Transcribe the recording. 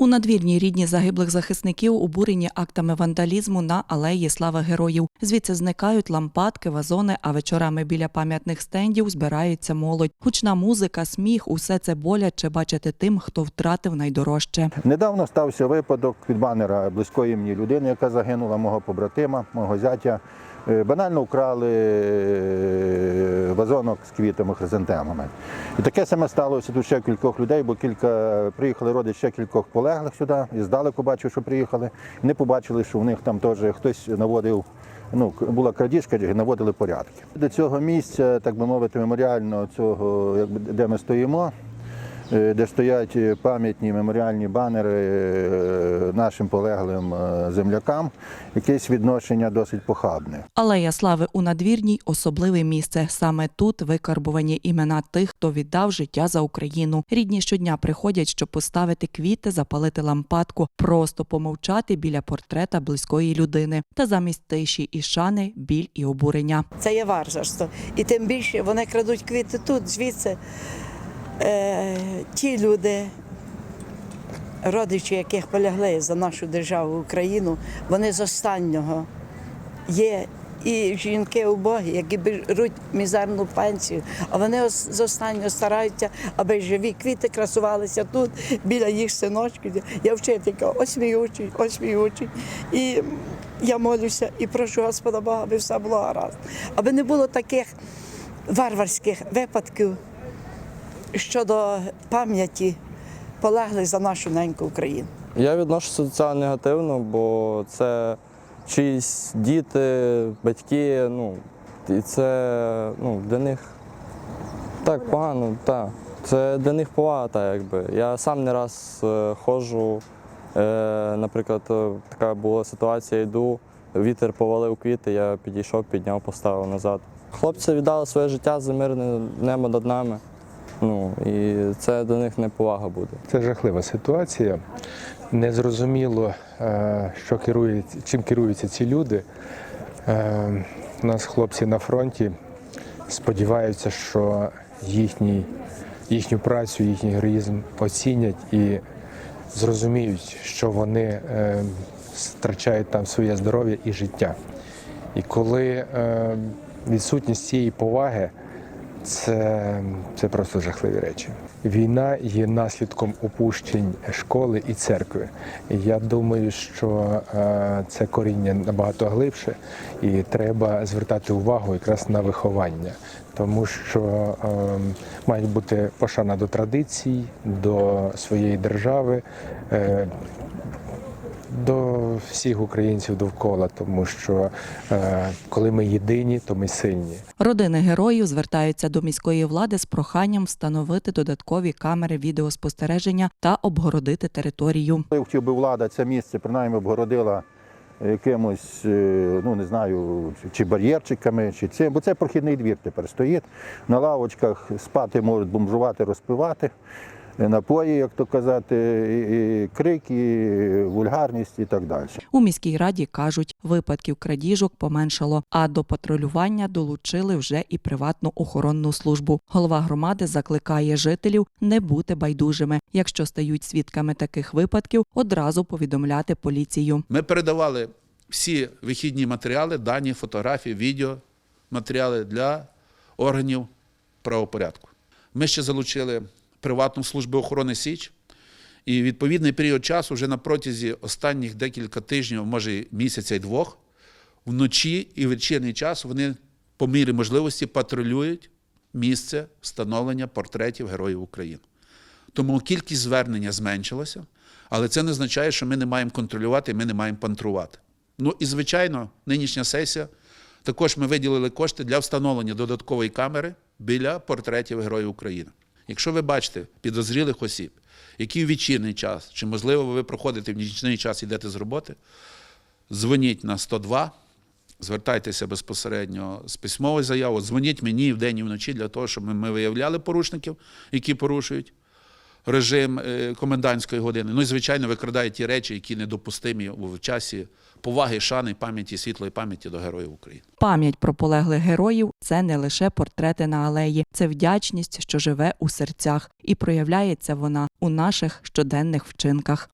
У надвірній рідні загиблих захисників обурені актами вандалізму на алеї Слави Героїв. Звідси зникають лампадки, вазони, а вечорами біля пам'ятних стендів збирається молодь. Гучна музика, сміх усе це боляче бачити тим, хто втратив найдорожче. Недавно стався випадок від банера близької мені людини, яка загинула, мого побратима, мого зятя. Е, Банально вкрали е, вазонок з квітами, хризантемами. І таке саме сталося тут ще кількох людей, бо кілька приїхали родичі ще кількох полеглих сюди, і здалеку бачив, що приїхали. Не побачили, що в них там теж хтось наводив. Ну, була крадіжка, наводили порядки. До цього місця, так би мовити, меморіального цього, якби, де ми стоїмо, де стоять е, пам'ятні меморіальні банери е, нашим полеглим е, землякам, якесь відношення досить похабне. Алея слави у надвірній особливе місце. Саме тут викарбувані імена тих, хто віддав життя за Україну. Рідні щодня приходять, щоб поставити квіти, запалити лампадку, просто помовчати біля портрета близької людини. Та замість тиші і шани біль і обурення. Це є варварство. І тим більше вони крадуть квіти тут, звідси. Е, ті люди, родичі, яких полягли за нашу державу Україну, вони з останнього є. І жінки убогі, які беруть мізерну пенсію, а вони з останнього стараються, аби живі квіти красувалися тут, біля їх синочків. Я вчителька, ось мій учень, ось мій учень. І я молюся і прошу Господа Бога, аби все було гаразд. Аби не було таких варварських випадків щодо пам'яті полеглих за нашу неньку Україну. Я відношуся до цього негативно, бо це чиїсь діти, батьки, ну, і це ну, для них так погано, так. Це для них повага, якби. Я сам не раз е, ходжу, е, наприклад, е, така була ситуація, йду, вітер повалив квіти, я підійшов, підняв, поставив назад. Хлопці віддали своє життя за мирне небо над нами. Ну, і це до них неповага буде. Це жахлива ситуація. Незрозуміло, е, що керує, чим керуються ці люди. Е, У нас хлопці на фронті сподіваються, що їхній, їхню працю, їхній героїзм оцінять і зрозуміють, що вони е, втрачають там своє здоров'я і життя. І коли відсутність цієї поваги, це, це просто жахливі речі. Війна є наслідком опущень школи і церкви. Я думаю, що е, це коріння набагато глибше, і треба звертати увагу якраз на виховання, тому що е, має бути пошана до традицій, до своєї держави. До всіх українців довкола, тому що е, коли ми єдині, то ми сильні. Родини героїв звертаються до міської влади з проханням встановити додаткові камери відеоспостереження та обгородити територію. Я хотів би влада це місце принаймні обгородила якимось, е, ну не знаю, чи бар'єрчиками, чи цим, бо це прохідний двір тепер стоїть. На лавочках спати можуть бомжувати, розпивати. Напої, як то казати, і, і крик, і вульгарність і так далі. У міській раді кажуть, випадків крадіжок поменшало, а до патрулювання долучили вже і приватну охоронну службу. Голова громади закликає жителів не бути байдужими. Якщо стають свідками таких випадків, одразу повідомляти поліцію. Ми передавали всі вихідні матеріали, дані, фотографії, відео, матеріали для органів правопорядку. Ми ще залучили приватну службу охорони Січ. І відповідний період часу, вже на протязі останніх декілька тижнів, може місяця й двох, вночі і вечірній час вони по мірі можливості патрулюють місце встановлення портретів Героїв України. Тому кількість звернення зменшилася, але це не означає, що ми не маємо контролювати, ми не маємо пантрувати. Ну і звичайно, нинішня сесія також ми виділили кошти для встановлення додаткової камери біля портретів Героїв України. Якщо ви бачите підозрілих осіб, які в вечірній час, чи можливо ви проходите в нічний час, йдете з роботи, дзвоніть на 102, звертайтеся безпосередньо з письмовою заявою, дзвоніть мені вдень і вночі для того, щоб ми виявляли порушників, які порушують режим е, комендантської години. Ну і звичайно викрадають ті речі, які недопустимі в часі поваги, шани, пам'яті, світлої пам'яті до героїв України. Пам'ять про полеглих героїв це не лише портрети на алеї, це вдячність, що живе у серцях, і проявляється вона у наших щоденних вчинках.